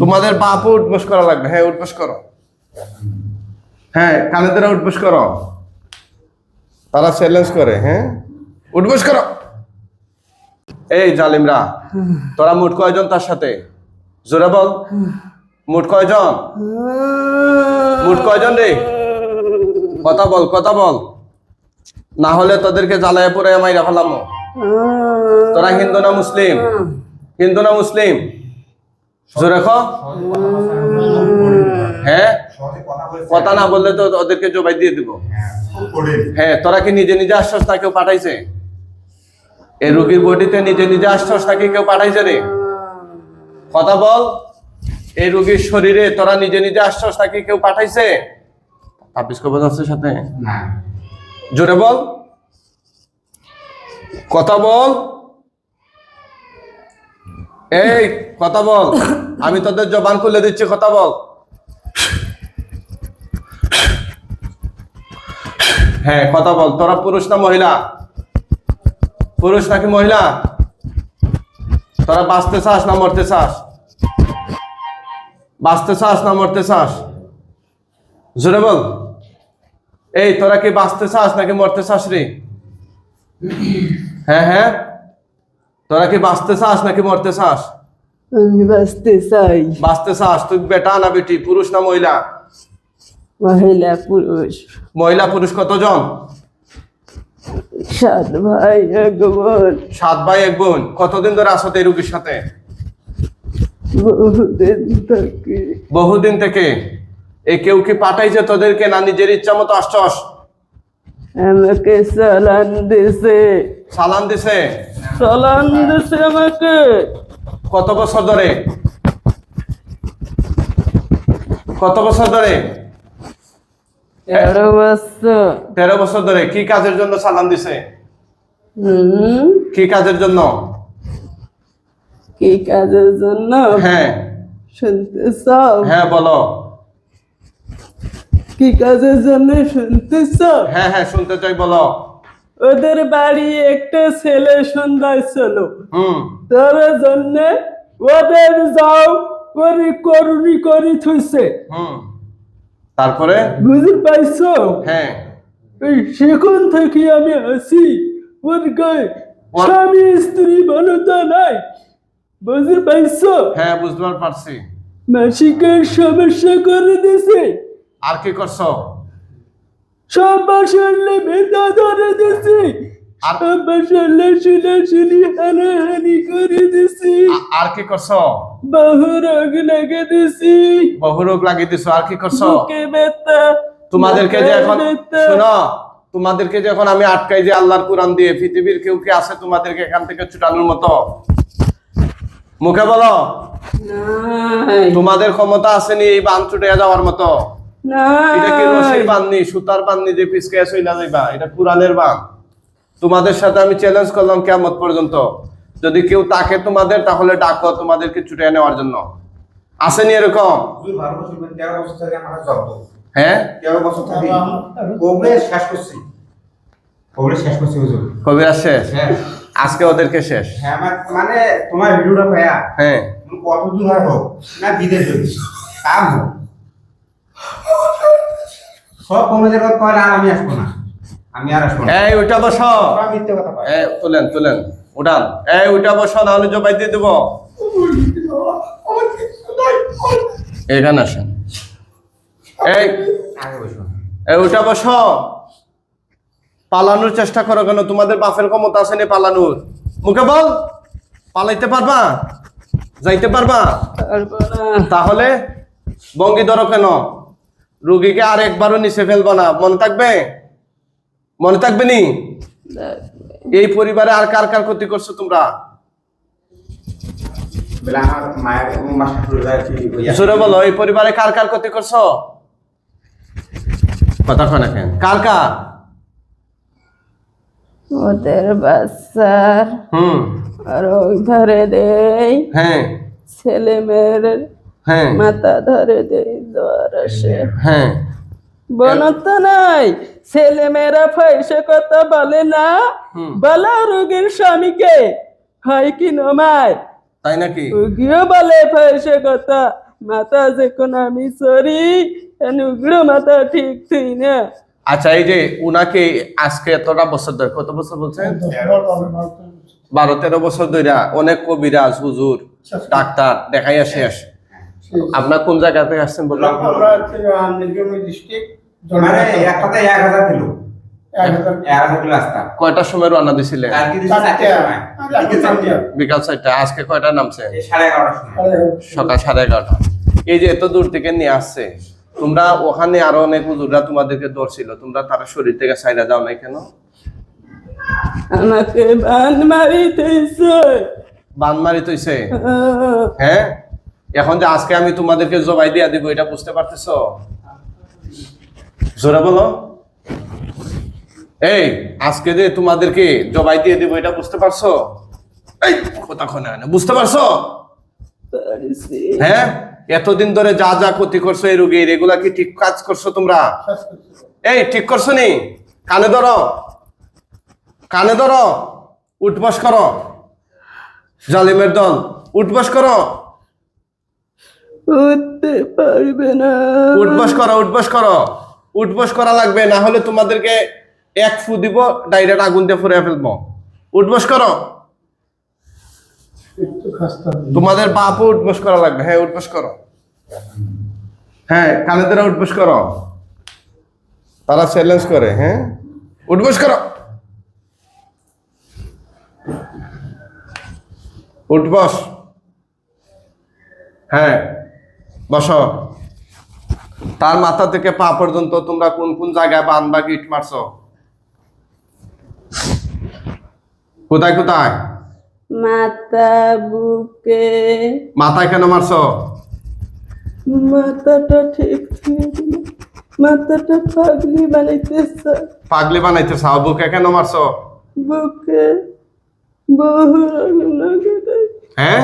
তোমাদের বাপও উঠবস করা লাগবে। হ্যাঁ উঠবস করো। হ্যাঁ কানে ধরে উঠবস করো। তারা চ্যালেঞ্জ করে হ্যাঁ? উঠবস করো। এই জালিমরা, তোরা মোট কয়জন তার সাথে? জোরে বল। মোট কয়জন? মোট কয়জন রে? কথা বল কথা বল। না হলে তোদেরকে জ্বালায় পরে মাইরা ফেলাম। তোরা হিন্দু না মুসলিম? হিন্দু না মুসলিম? জোরে খ হ্যাঁ? কথা না বললে তো ওদেরকে জবাই দিয়ে দিব। হ্যাঁ তোরা কি নিজে নিজে আশ্বাস কেউ পাঠাইছে? এই রোগীর বডিতে নিজে নিজে আশ্বাস নাকি কেউ পাঠাইছে রে? কথা বল। এই রোগীর শরীরে তোরা নিজে নিজে আশ্বাস নাকি কেউ পাঠাইছে? সাথে? জোরে বল। কথা বল। এই, কথা বল। আমি তোদের জবান খুলে দিচ্ছি, কথা বল। হ্যাঁ কথা বল। তোরা পুরুষ না মহিলা? পুরুষ নাকি মহিলা? তোরা বাঁচতে চাস না মরতে চাস? বাঁচতে চাস না মরতে চাস? জোরে বল। এই, তোরা কি বাঁচতে চাস নাকি মরতে চাস রে? হ্যাঁ হ্যাঁ। তোরা কি বাঁচতে চাস নাকি মরতে চাস? আমি বাঁচতে চাই। বাঁচতে চাস? তুই বেটা না বেটি? পুরুষ না মহিলা? মহিলা পুরুষ। মহিলা পুরুষ কতজন? সাত ভাই এক বোন। সাত ভাই এক বোন। কতদিন ধরে আসো এই রুগীর সাথে? বহুদিন থাকি। বহুদিন থেকে? এ কেউ কি পাঠাইছে তোদেরকে না নিজের ইচ্ছা মতো আসছস? আমাকে চালান দিছে। সালান দিছে? চালান দিছে আমাকে। কত বছর ধরে? কত বছর ধরে? তেরো বছর। তেরো বছর ধরে কি কাজের জন্য সালান দিছে? হুম। কি কাজের জন্য? কি কাজের জন্য? হ্যাঁ। শুনতে চাও? হ্যাঁ বলো। কি কাজের জন্য শুনতে চাও? হ্যাঁ হ্যাঁ শুনতে চাই বলো। ওদের বাড়ি একটা ছেলে সন্ধ্যায় ছিল। তার জন্য ওদের যাও করি করুনি করি থুইছে। তারপরে? বুঝতে পাইছো হ্যাঁ। এই সেখান থেকে আমি আসি। ওর গায়ে স্বামী স্ত্রী বলতা নাই। বুঝতে পাইছো হ্যাঁ বুঝতে পারছি। মাসিকের সমস্যা করে দিছে। আর কি করছ? সব বাসালে বেদা ধরে দিছে। আর- সব শুনে শুনি হানাহানি করে দিছি। আর কি করছ? বহু রোগ লাগে দিছি। বহু রোগ লাগিয়ে দিছো আর কি করছ? ব্যথা তোমাদেরকে যে এখন শোনো তোমাদেরকে যখন আমি আটকাই যে আল্লাহর কোরআন দিয়ে পৃথিবীর কেউ কি আছে তোমাদেরকে এখান থেকে ছুটানোর মতো? মুখে বলো। তোমাদের ক্ষমতা আসেনি এই বান ছুটে যাওয়ার মতো? এটা কি রশির বাননি সুতার বাননি যে পিসকে চইলা যাইবা এটা কোরআনের বান। তোমাদের সাথে আমি চ্যালেঞ্জ করলাম কেমন পর্যন্ত। যদি কেউ তাকে তোমাদের তাহলে ডাকো তোমাদেরকে ছুটে নেওয়ার জন্য। আসেনি এরকম? হ্যাঁ? বছর শেষ করছি। শেষ করছি হুজুর। শেষ? হ্যাঁ। আজকে ওদেরকে শেষ? হ্যাঁ মানে তোমার ভিডিওটা হ্যাঁ। কত দূর হোক না বিদেশ কাম হোক। সব কলেজের কথা কয় আর আমি আসব না। আমি আর আসব না। এই ওইটা বসো। মিথ্যে কথা কয়। এই তুলেন তুলেন উঠান। এই ওইটা বসো নাহলে জবাই দিয়ে দেবো। এখানে আসেন। এই এই ওইটা বসো। পালানোর চেষ্টা করো কেন? তোমাদের বাপের ক্ষমতা আছে নি পালানোর? মুখে বল। পালাইতে পারবা? যাইতে পারবা? তাহলে বঙ্গি ধরো কেন? রুগীকে আর একবারও নিচে ফেলব না। মনে থাকবে? মনে থাকবে নি? এই পরিবারে আর কার কার ক্ষতি করছ তোমরা? বলে জোরে এই পরিবারে কার কার ক্ষতি করছ? কথা কয় কেন? কার কার? ওদের বাচ্চার হুম। ধরে দেয় হ্যাঁ। ছেলে মেয়ের হ্যাঁ। মাথা ধরে জ্বর আসে হ্যাঁ। বনতা নাই ছেলে মেয়েরা পয়সা কথা বলে না। হুম। বলা রোগীর স্বামীকে হয় কি নমায় তাই নাকি? রুগীও বলে কথা মাথা যখন আমি সরি উগ্র মাথা ঠিক তুই না। আচ্ছা এই যে উনাকে আজকে এতটা বছর ধরে কত বছর বলছেন? বারো তেরো বছর ধরে অনেক কবিরাজ হুজুর ডাক্তার দেখাই আসে আসে আপনার কোন জায়গা থেকে আসছেন বললাম কথায় এক হাজার কিলো এক হাজার। কিলো আসতাম কয়টার সময় রওনা দিছিলেন? বিকেল চারটে। আজকে কয়টা নামছে? সকাল সাড়ে এগারোটা। এই যে এত দূর থেকে নিয়ে আসছে তোমরা ওখানে আরও অনেক হুজুররা তোমাদেরকে ধরছিল। তোমরা তার শরীর থেকে সাইডা যাও নাই কেন? আমাকে বান মারিতেছে। বান মারি তৈছে হ্যাঁ? এখন যে আজকে আমি তোমাদেরকে জবাই দিয়া দিব, এটা বুঝতে পারতেছো? জোরে বলো। এই, আজকে যে তোমাদেরকে জবাই দিয়ে দিব, এটা বুঝতে পারছ? এই, কথা বুঝতে পারছ? হ্যাঁ? এতদিন ধরে যা যা ক্ষতি করছ এই রোগীর এগুলা কি ঠিক কাজ করছ তোমরা? এই, ঠিক করছ নি? কানে ধরো। কানে ধরো। উঠবস করো। জালিমের দল, উঠবস করো। উঠতে পারবে না। উঠবাস করো, উঠবস করো। উঠবস করা লাগবে, না হলে তোমাদেরকে এক ফু দিব, ডাইরেক্ট আগুন দিয়ে ফুরে ফেলব। উঠবস করো। তোমাদের বাপও উঠবস করা লাগবে। হ্যাঁ উঠবস করো। হ্যাঁ কানেদেরা উঠবস করো। তারা চ্যালেঞ্জ করে হ্যাঁ? উঠবস করো। উঠবস। হ্যাঁ। বসো। তার মাথা থেকে পা পর্যন্ত তোমরা কোন কোন জায়গায় বান বা গিট মারছো? কোথায় কোথায়? মাথা বুকে। মাথায় কেন মারছো? মাথাটা ঠিক মাথাটা পাগলি বানাইতেছে। পাগলি বানাইতেছ। বুকে কেন মারছো? বুকে বহু হ্যাঁ?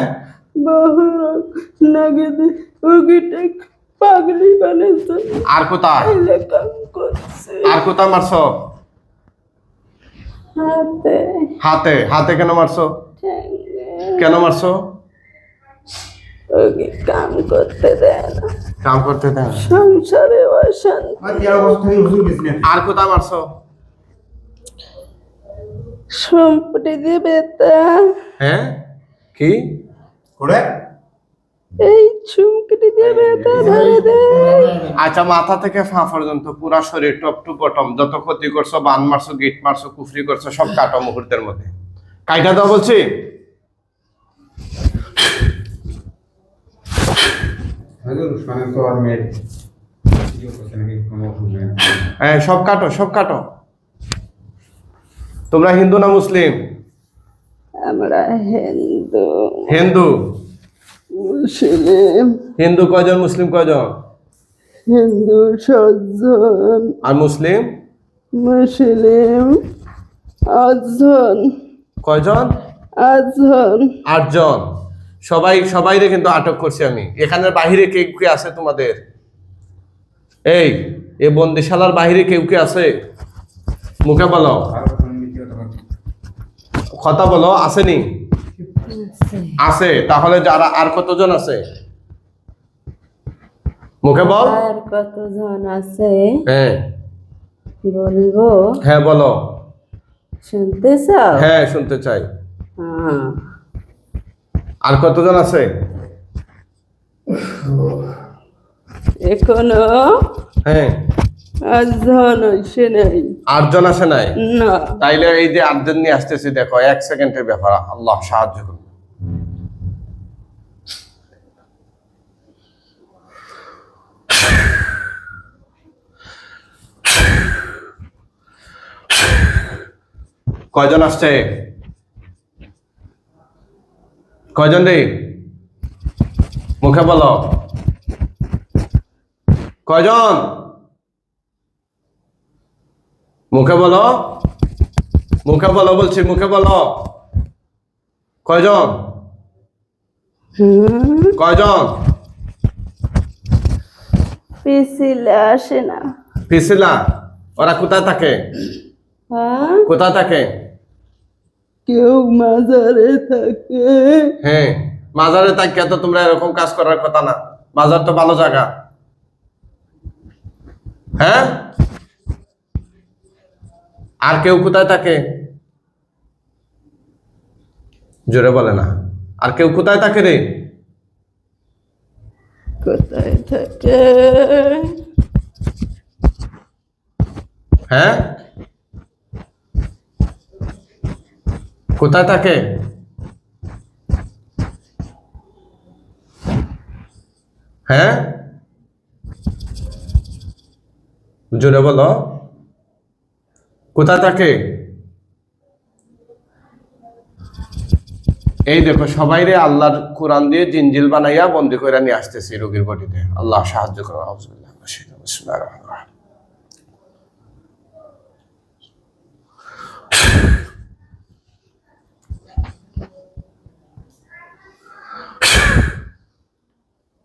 পাগলি বানাইছে। আর কোথায় এলে কাম করছে। আর কোথায় মারছো? হাতে। হাতে? হাতে কেন মারছো? কেন মারছো? ওকে কাম করতে দেয় না। কাম করতে দেন সংসারে অশান্তি। না আর কোথায় মারছো? সম্পত্তি দেবে তা। হ্যাঁ? কি? করে? এই চুমকিটি দেবে তা ধরে দে আচ্ছা মাথা থেকে ফা পর্যন্ত পুরা শরীর টপ টু বটম। যত ক্ষতি করছ বান মারছো গিট মারছো কুফরি করছ সব কাটো মুহূর্তের মধ্যে। কাইটা দাও বলছি। মানে হ্যাঁ সব কাটো সব কাটো। তোমরা হিন্দু না মুসলিম? আমরা হিন্দু। হিন্দু? মুসলিম। হিন্দু কয়জন মুসলিম কয়জন? হিন্দু সজ্জন আর মুসলিম? মুসলিম আটজন। কয়জন? আটজন। আটজন। সবাই সবাইরে কিন্তু আটক করছি আমি। এখানের বাহিরে কে কে আছে তোমাদের? এই এ বন্দিশালার বাহিরে কেউ কে আছে? মুখে বলো। কথা বলো আসেনি? আছে তাহলে যারা আর কতজন আছে? মুখে বল। আর কতজন আছে? হ্যাঁ। বলব? হ্যাঁ বলো। শুনতে চাও? হ্যাঁ শুনতে চাই। হ্যাঁ। আর কতজন আছে? এখনও? হ্যাঁ। আটজন আসে নাই। আছে নাই? তাইলে এই যে আটজন নিয়ে আসতেছি দেখো এক সেকেন্ডের ব্যাপার। আল্লাহ সাহায্য করুন। কয়জন আসছে? কয়জন রে? মুখে বলো। কয়জন? মুখে বলো। মুখে বলো বলছি মুখে বলো। কয়জন? কয়জন? পিছিলে আসে না। পিছিলা ওরা কোথায় থাকে? হ্যাঁ? কোথায় থাকে? কেউ মাজারে থাকে। হ্যাঁ মাজারে থাকে তো তোমরা এরকম কাজ করার কথা না। বাজার তো ভালো জায়গা। হ্যাঁ? আর কেউ কোথায় থাকে? জোরে বলে না। আর কেউ কোথায় থাকে রে? কোথায় থাকে? হ্যাঁ? কোথায় থাকে? হ্যাঁ? জোরে বলো। কোথায় থাকে এই দেখো সবাই রে আল্লাহর কোরআন দিয়ে জিনজিল বানাইয়া বন্দি করে নিয়ে আসতেছি রোগীর বডিতে আল্লাহ সাহায্য করো আউযুবিল্লাহি মিনাশ শাইতানির রাজিম। বিসমিল্লাহির রহমানির রহিম।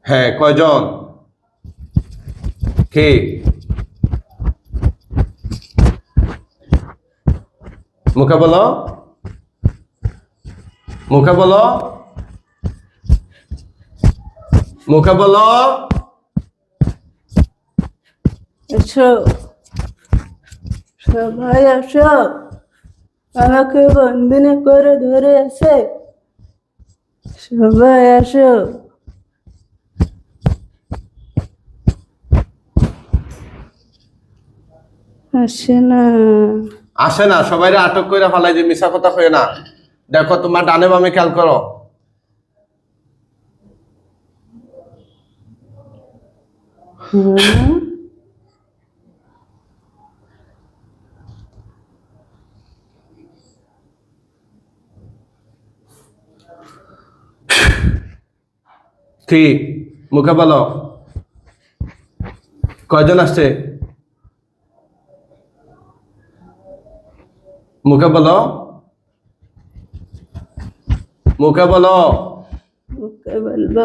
হ্যাঁ কয়জন কে মুখে বলো। মুখে বলো। মুখে বলো। সবাই আসো। আমাকে বন্দিনী করে ধরে আছে সবাই আসো। আসে না। আসে না সবাই আটক করে ফেলাই যে মিশা কথা কয়ে না। দেখো, তোমার ডানে বামে খেয়াল করো। হ্যাঁ কি? মুখে বলো। কয়জন আসছে? মুখে বলো মুখে বলো বলব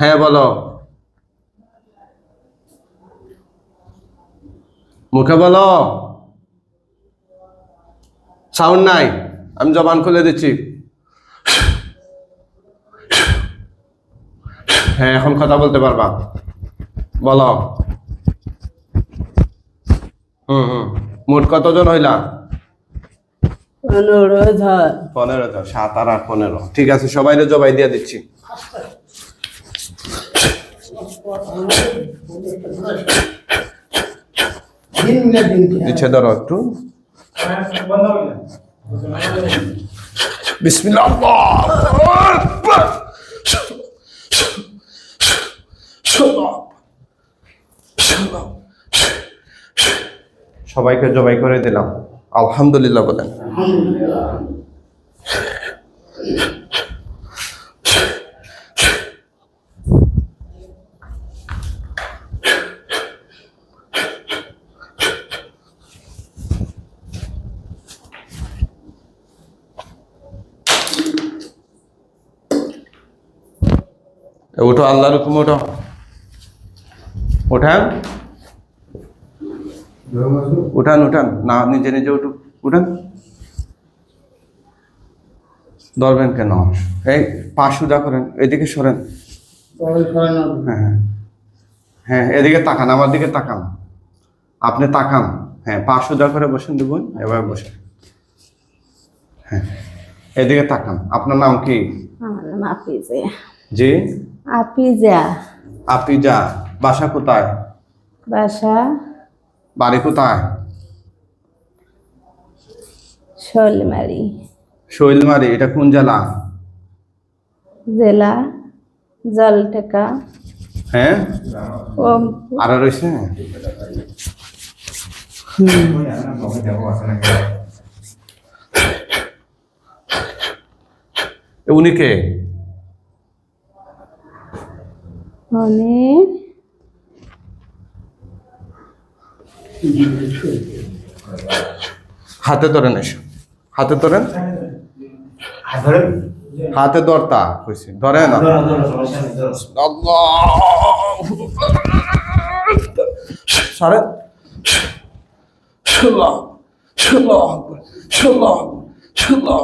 হ্যাঁ বলো। মুখে বলো সাউন্ড নাই আমি জবান খুলে দিচ্ছি। হ্যাঁ এখন কথা বলতে পারবা। বলো। হুম হুম। মোট কতজন হইলা? অনুরোধ হয় পনেরো জন সাত আর আট, পনেরো। ঠিক আছে সবাই জবাই দিয়ে দিচ্ছি। নিচে ধরো একটু। বিসমিল্লাহ সবাইকে জবাই করে দিলাম। আলহামদুলিল্লাহ বলেন। উঠো আল্লাহর হুকুম উঠো। উঠান। উঠান উঠান। না নিজে নিজে উঠুন উঠান। ধরবেন কেন? এই পা সুদা করেন এদিকে সরেন। হ্যাঁ হ্যাঁ। হ্যাঁ এদিকে তাকান আমার দিকে তাকান। আপনি তাকান। হ্যাঁ পা সুদা করে বসেন দেবুন এবার বসেন। হ্যাঁ এদিকে তাকান। আপনার নাম কি? জি? আপিজা আপনি যা বাসা কোথায়? বাসা বাড়ি কোথায়? শোলমারি। শৈলমারি এটা কোন জেলা? জেলা জলটেকা। হ্যাঁ? ও। আর রয়েছে? উনি কে? অনেক হাতে ধরেন এসো। হাতে ধরেন। হাতে ধরতা কইছি। ধরেন সরেন ষোলো ষোলো ষোলো ষোলো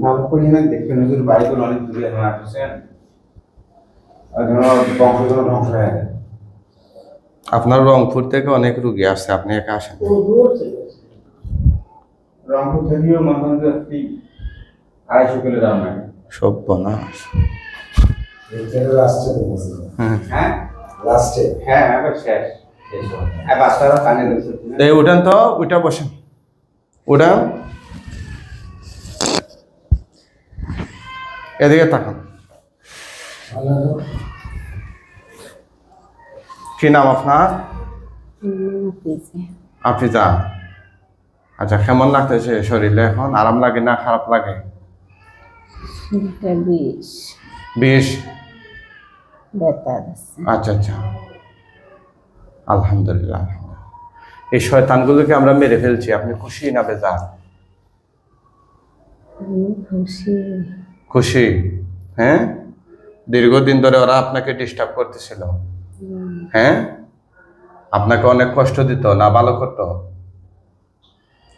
ভালো করে না দেখবেন হুজুর বাড়িগুলো অনেক দূরে এখন আসছেন বংশগুলো ধ্বংস হয়ে যায় আপনার রংপুর থেকে অনেক রুগী আসছে আপনি একা আসেন রংপুর থেকেও মনে আড়াইশো কিলো দাম লাগে হ্যাঁ হ্যাঁ? লাস্টে? হ্যাঁ এবার শেষ শেষ হবে। আর বাচ্চারা কানে ধরছে এই উঠান তো উঠা বসেন উঠান এদিকে তাকান। কি নাম আপনার? আফিজা আচ্ছা কেমন লাগতেছে শরীরে এখন? আরাম লাগে না খারাপ লাগে? বেশ। আচ্ছা আচ্ছা। আলহামদুলিল্লাহ আলহামদুলিল্লাহ। এই শয়তানগুলোকে আমরা মেরে ফেলছি আপনি খুশি না বেজার? খুশি। খুশি হ্যাঁ? দীর্ঘদিন ধরে ওরা আপনাকে ডিস্টার্ব করতেছিল। হ্যাঁ? আপনাকে অনেক কষ্ট দিত না ভালো করতো?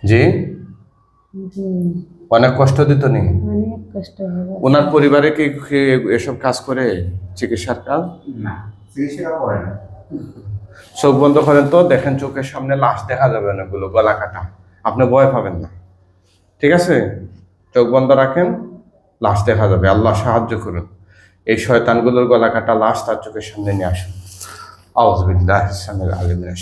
জি? জি। অনেক কষ্ট দিত নি? অনেক কষ্ট হবে ওনার পরিবারে কি কি এসব কাজ করে চিকিৎসার কাজ? না চিকিৎসা করে না। চোখ বন্ধ করেন তো দেখেন চোখের সামনে লাশ দেখা যাবে না এগুলো গলা কাটা। আপনি ভয় পাবেন না। ঠিক আছে? চোখ বন্ধ রাখেন। লাশ দেখা যাবে। আল্লাহ সাহায্য করুন। এই শয়তানগুলোর গলা কাটা লাশ তার চোখের সামনে নিয়ে আসুন। আউজবিল্লাহ ইসলামের রহমান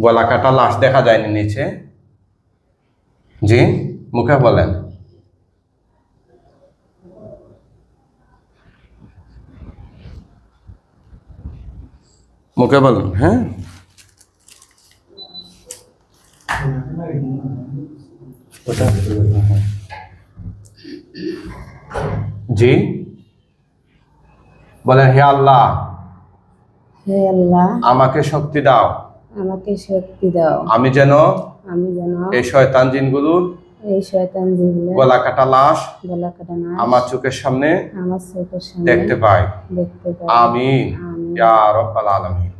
গলা কাটা লাশ দেখা যায়নি নিচে। জি, মুখে বলেন। মুখে বলুন হ্যাঁ। জি। বলেন হে আল্লাহ হে আল্লাহ আমাকে শক্তি দাও। আমাকে শক্তি দাও। আমি যেন আমি যেন এই শয়তান জিনগুলোর এই শয়তান জীবনে গলা কাটা লাশ গলা কাটা না আমার চোখের সামনে আমার চোখের সামনে দেখতে পাই দেখতে পাই আমিন আমিন। ইয়া রব্বাল আলামিন।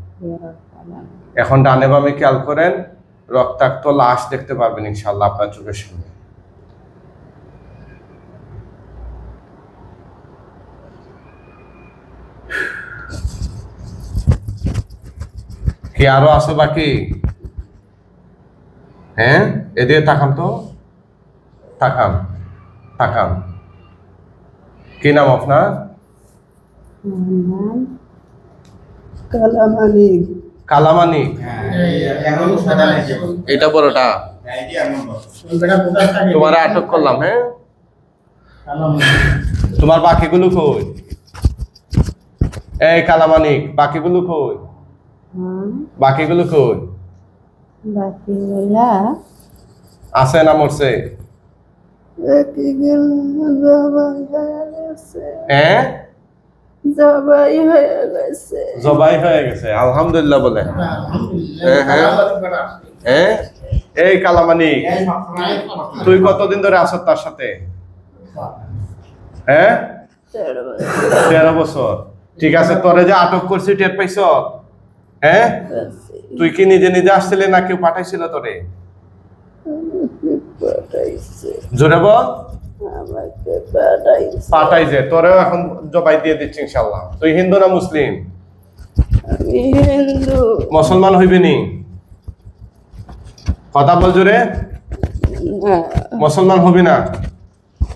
এখন ডানে বামে খেয়াল করেন রক্তাক্ত লাশ দেখতে পারবেন ইনশাআল্লাহ আপনার চোখের সামনে। কি আরও আছে বাকি? হ্যাঁ? এদিকে তাকান তো। তাকান তাকান। কি নাম আপনার? কালামানিক। কালামানি হ্যাঁ এমন সাদা লাগে এটা বড়টা। তোমার আটক করলাম হ্যাঁ? তোমার বাকিগুলো কই? এই কালামানিক বাকিগুলো কই? বাকিগুলো কই? বাকিগুলা? আছে না মরছে? গেছে। হ্যাঁ? জবাই হয়ে গেছে। জবাই হয়ে গেছে আলহামদুলিল্লাহ বলে। হ্যাঁ হ্যাঁ। হ্যাঁ? এই সবসময় তুই কতদিন ধরে আছো তার সাথে? হ্যাঁ? তেরো বছর। ঠিক আছে তোরে যে আটক করছি টের পাইছ? হ্যাঁ? তুই কি নিজে নিজে আসছিলি না কেউ পাঠাইছিল তোরে? জোরে বল। পাঠাইছে তোরেও এখন জবাই দিয়ে দিচ্ছি ইনশাল্লাহ তুই হিন্দু না মুসলিম? হিন্দু। মুসলমান হইবি নি? কথা বল জোরে। মুসলমান হবি না?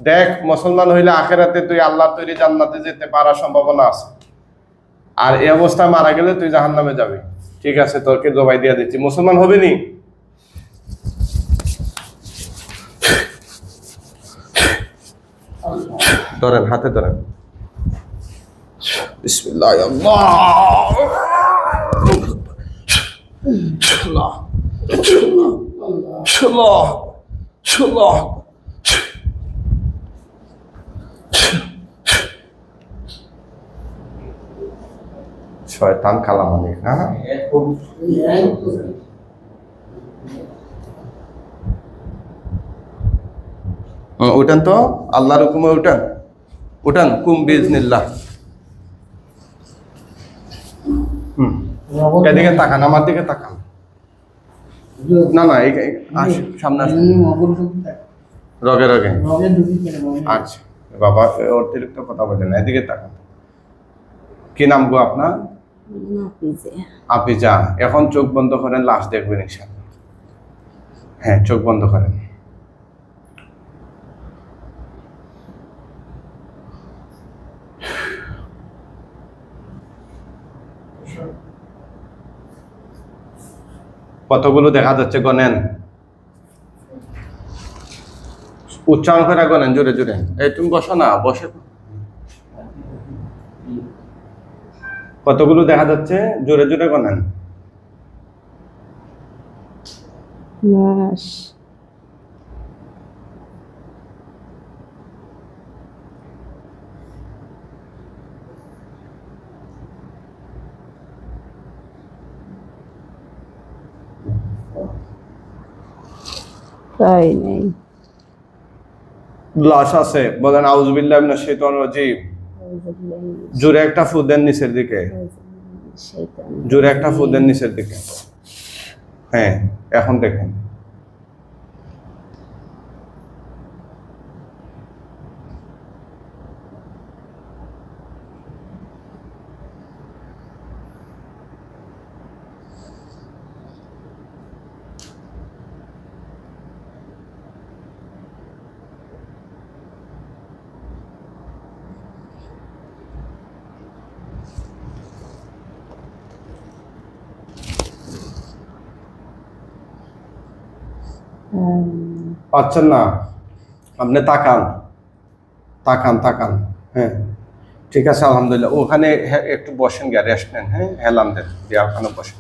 দেখ মুসলমান হইলে আখেরাতে তুই আল্লাহ তৈরি জান্নাতে যেতে পারার সম্ভাবনা আছে। আর এই অবস্থায় মারা গেলে তুই জাহান্নামে যাবি। ঠিক আছে তোরকে জবাই দিয়ে দিচ্ছি। মুসলমান হবি নি? ধরেন, হাতে ধরেন। বিসমিল্লাহ, আল্লাহ। আল্লাহ আল্লাহ আল্লাহ শয়তান কালামানিক হ্যাঁ খুব তো, আল্লাহর হুকুমে উঠান। উঠান কুম বিজনিল্লাহ। এদিকে তাকান আমার দিকে তাকান। না না সামনে রগে রগে। আচ্ছা বাবা অতিরিক্ত কথা বলেন এদিকে তাকান। কি নাম গো আপনার? আপনি যা এখন চোখ বন্ধ করেন লাশ দেখবেন ইনশাল্লাহ হ্যাঁ চোখ বন্ধ করেন। কতগুলো দেখা যাচ্ছে গনেন উচ্চারণ করে গনেন জোরে জোরে। এই তুমি বসো না, বসে। কতগুলো দেখা যাচ্ছে? জোরে জোরে গনেন তাই নেই। লাশ আছে বলেন আউজবিল্লাহ মিনাশ শাইতানির রাজিম। জোরে একটা ফু দেন নিচের দিকে। জোরে একটা ফু দেন নিচের দিকে। হ্যাঁ এখন দেখেন। পাচ্ছেন না। আপনি তাকান। তাকান তাকান। হ্যাঁ। ঠিক আছে, আলহামদুলিল্লাহ। ওখানে একটু বসেন গিয়ে রেস্ট নেন হ্যাঁ? হেলাম দেন, দিয়ে ওখানে বসেন।